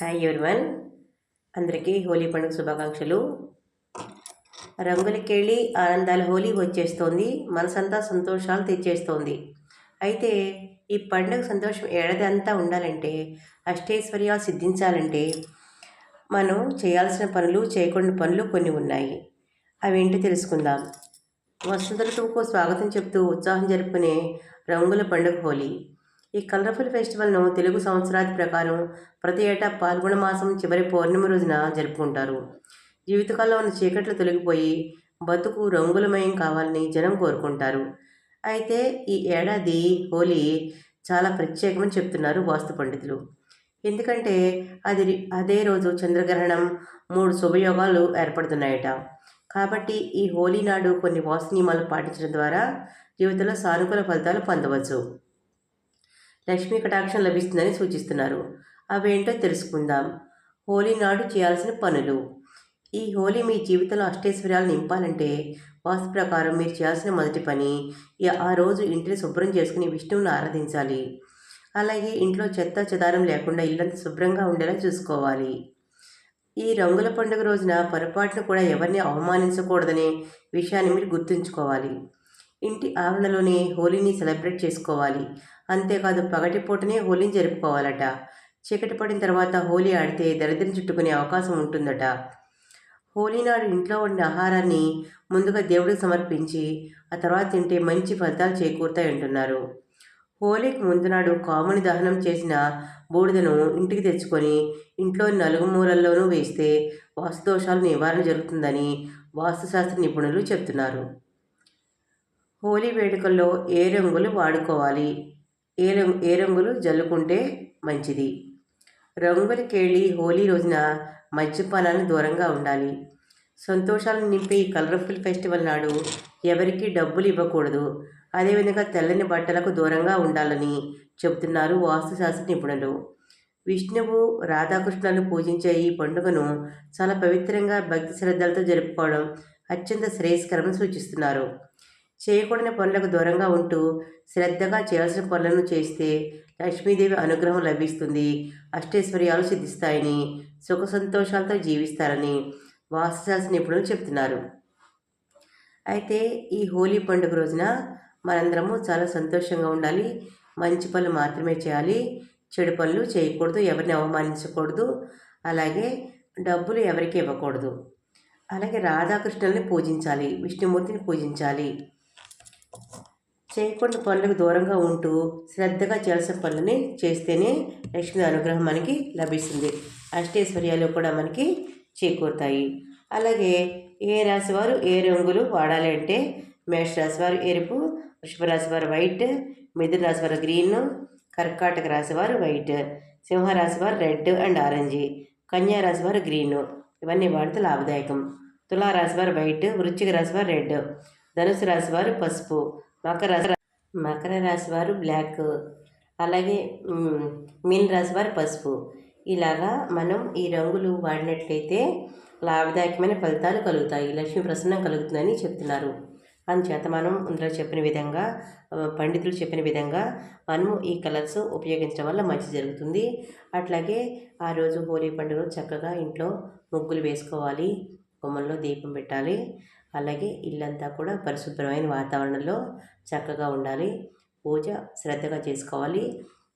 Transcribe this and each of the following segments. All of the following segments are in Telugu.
హాయ్ ఎవరివన్ అందరికీ హోలీ పండుగ శుభాకాంక్షలు. రంగులకెళ్ళి ఆనందాల హోలీ వచ్చేస్తోంది. మనసంతా సంతోషాలు తెచ్చేస్తోంది. అయితే ఈ పండుగ సంతోషం ఏడాది అంతా ఉండాలంటే అష్టైశ్వర్యాలు సిద్ధించాలంటే మనం చేయాల్సిన పనులు చేయకుండా పనులు కొన్ని ఉన్నాయి. అవేంటో తెలుసుకుందాం. వసంత ఋతువుకు స్వాగతం చెప్తూ ఉత్సాహం జరుపుకునే రంగుల పండుగ హోలీ. ఈ కలర్ఫుల్ ఫెస్టివల్ను తెలుగు సంవత్సరాది ప్రకారం ప్రతి ఏటా పాల్గొన మాసం చివరి పౌర్ణమి రోజున జరుపుకుంటారు. జీవితకాలంలో ఉన్న చీకట్లు తొలగిపోయి బతుకు రంగులమయం కావాలని జనం కోరుకుంటారు. అయితే ఈ ఏడాది హోలీ చాలా ప్రత్యేకమని చెప్తున్నారు వాస్తు పండితులు. ఎందుకంటే అది అదే రోజు చంద్రగ్రహణం మూడు శుభయోగాలు ఏర్పడుతున్నాయట. కాబట్టి ఈ హోలీ నాడు కొన్ని వాస్తు నియమాలు పాటించడం ద్వారా జీవితంలో సానుకూల ఫలితాలు పొందవచ్చు. లక్ష్మీ కటాక్షం లభిస్తుందని సూచిస్తున్నారు. అవేంటో తెలుసుకుందాం. హోలీ నాడు చేయాల్సిన పనులు. ఈ హోలీ మీ జీవితంలో అష్టైశ్వర్యాలు నింపాలంటే వాస్తు ప్రకారం మీరు చేయాల్సిన మొదటి పని ఆ రోజు ఇంటిని శుభ్రం చేసుకుని విష్ణువుని ఆరాధించాలి. అలాగే ఇంట్లో చెత్త చెదారం లేకుండా ఇల్లంతా శుభ్రంగా ఉండేలా చూసుకోవాలి. ఈ రంగుల పండుగ రోజున పొరపాటున కూడా ఎవరిని అవమానించకూడదనే విషయాన్ని మీరు గుర్తుంచుకోవాలి. ఇంటి ఆవరణలోనే హోలీని సెలబ్రేట్ చేసుకోవాలి. అంతేకాదు పగటిపూటనే హోలీని జరుపుకోవాలట. చీకటి పడిన తర్వాత హోలీ ఆడితే దరిద్రం చుట్టుకునే అవకాశం ఉంటుందట. హోలీ నాడు ఇంట్లో ఉండే ఆహారాన్ని ముందుగా దేవుడికి సమర్పించి ఆ తర్వాత తింటే మంచి ఫలితాలు చేకూరుతాయంటున్నారు హోలీకి ముందు నాడు కాముని దహనం చేసిన బూడిదను ఇంటికి తెచ్చుకొని ఇంట్లో నలుగు మూలల్లోనూ వేస్తే వాస్తుదోషాలు నివారణ జరుగుతుందని వాస్తుశాస్త్ర నిపుణులు చెప్తున్నారు. హోలీ వేడుకల్లో ఏ రంగులు వాడుకోవాలి? ఏ రంగు ఏ రంగులు జల్లుకుంటే మంచిది. రంగులకేళి హోలీ రోజున మద్యపానాన్ని దూరంగా ఉండాలి. సంతోషాలను నింపే ఈ కలర్ఫుల్ ఫెస్టివల్ నాడు ఎవరికీ డబ్బులు ఇవ్వకూడదు. అదేవిధంగా తెల్లని బట్టలకు దూరంగా ఉండాలని చెబుతున్నారు వాస్తుశాస్త్ర నిపుణులు. విష్ణువు రాధాకృష్ణులను పూజించే ఈ పండుగను చాలా పవిత్రంగా భక్తి శ్రద్ధలతో జరుపుకోవడం అత్యంత శ్రేయస్కరమని సూచిస్తున్నారు. చేయకూడని పనులకు దూరంగా ఉంటూ శ్రద్ధగా చేయాల్సిన పనులను చేస్తే లక్ష్మీదేవి అనుగ్రహం లభిస్తుంది. అష్టైశ్వర్యాలు సిద్ధిస్తాయని సుఖ సంతోషాలతో జీవిస్తారని వాస్తుశాస్త్ర నిపుణులు చెప్తున్నారు. అయితే ఈ హోలీ పండుగ రోజున మనందరము చాలా సంతోషంగా ఉండాలి. మంచి పనులు మాత్రమే చేయాలి. చెడు పనులు చేయకూడదు. ఎవరిని అవమానించకూడదు. అలాగే డబ్బులు ఎవరికి ఇవ్వకూడదు. అలాగే రాధాకృష్ణుల్ని పూజించాలి. విష్ణుమూర్తిని పూజించాలి. చేయకుండా పనులకు దూరంగా ఉంటూ శ్రద్ధగా చేయాల్సిన పనులని చేస్తేనే లక్ష్మి అనుగ్రహం మనకి లభిస్తుంది. అష్టైశ్వర్యాలు కూడా మనకి చేకూరుతాయి. అలాగే ఏ రాశి వారు ఏ రంగులు వాడాలి అంటే మేష వారు ఎరుపు వృషభ రాశి వారు వైట్ మిథున రాశి వారు గ్రీన్ కర్కాటక రాశి వారు వైట్ సింహరాశి వారు రెడ్ అండ్ ఆరెంజ్ కన్యా రాశి వారు గ్రీన్. ఇవన్నీ వాడితే లాభదాయకం. తులారాశి వారు వైట్ వృశ్చిక రాశి వారు రెడ్. ధనుసు రాశి వారు పసుపు మకర మకర రాశి వారు బ్లాక్. అలాగే మీన్ రాశి వారు పసుపు. ఇలాగా మనం ఈ రంగులు వాడినట్లయితే లాభదాయకమైన ఫలితాలు కలుగుతాయి. లక్ష్మీ ప్రసన్నం కలుగుతుందని చెప్తున్నారు. అందుచేత మనం ఇందులో చెప్పిన విధంగా పండితులు చెప్పిన విధంగా మనము ఈ కలర్స్ ఉపయోగించడం వల్ల మంచి జరుగుతుంది. అట్లాగే ఆ రోజు హోలీ పండుగ చక్కగా ఇంట్లో ముగ్గులు వేసుకోవాలి. గుమ్మంలో దీపం పెట్టాలి. అలాగే ఇల్లంతా కూడా పరిశుభ్రమైన వాతావరణంలో చక్కగా ఉండాలి. పూజ శ్రద్ధగా చేసుకోవాలి.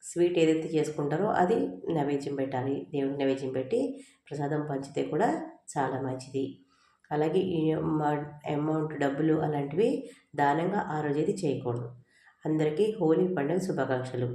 స్వీట్ ఏదైతే చేసుకుంటారో అది నైవేద్యం పెట్టాలి. దేవుడికి నైవేద్యం పెట్టి ప్రసాదం పంచితే కూడా చాలా మంచిది. అలాగే అమౌంట్ డబ్బులు అలాంటివి దానంగా ఆ రోజు అయితే చేయకూడదు. అందరికీ హోలీ పండుగ శుభాకాంక్షలు.